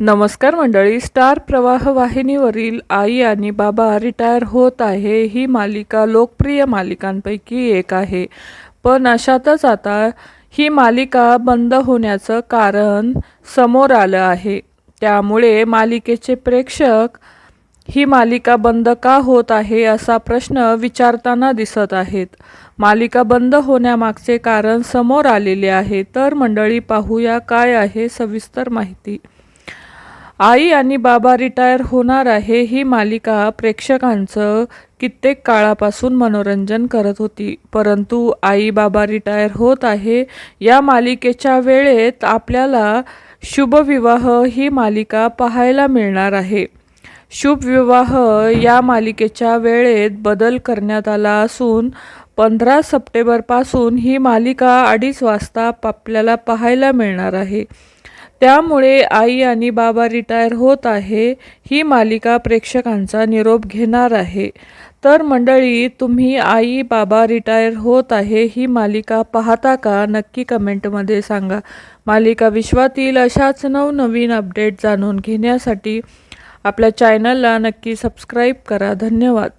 नमस्कार मंडळी स्टार प्रवाह वाहिनीवरील आई आणि बाबा रिटायर होत आहे. ही मालिका लोकप्रिय मालिकांपैकी एक आहे. पण अशातच आता ही मालिका बंद होण्याचं कारण समोर आलं आहे. त्यामुळे मालिकेचे प्रेक्षक ही मालिका बंद का होत आहे? असा प्रश्न विचारताना दिसत आहेत. मालिका बंद होण्यामागचे कारण समोर आलेले आहे. तर मंडळी पाहूया काय आहे सविस्तर माहिती. आई आणि बाबा रिटायर होणार आहे ही मालिका प्रेक्षकांचं कित्येक काळापासून मनोरंजन करत होती. परंतु आई बाबा रिटायर होत आहे या मालिकेच्या वेळेत आपल्याला शुभविवाह ही मालिका पाहायला मिळणार आहे. शुभविवाह या मालिकेच्या वेळेत बदल करण्यात आला असून पंधरा सप्टेंबरपासून ही मालिका अडीच वाजता आपल्याला पाहायला मिळणार आहे. त्यामुळे आई आणि बाबा रिटायर होत आहे ही मालिका प्रेक्षकांचा निरोप घेणार आहे. तर मंडळी तुम्ही आई बाबा रिटायर होत आहे ही मालिका पाहता का? नक्की कमेंटमध्ये सांगा. मालिका विश्वातील अशाच नवनवीन अपडेट जाणून घेण्यासाठी आपल्या चॅनलला नक्की सबस्क्राईब करा. धन्यवाद.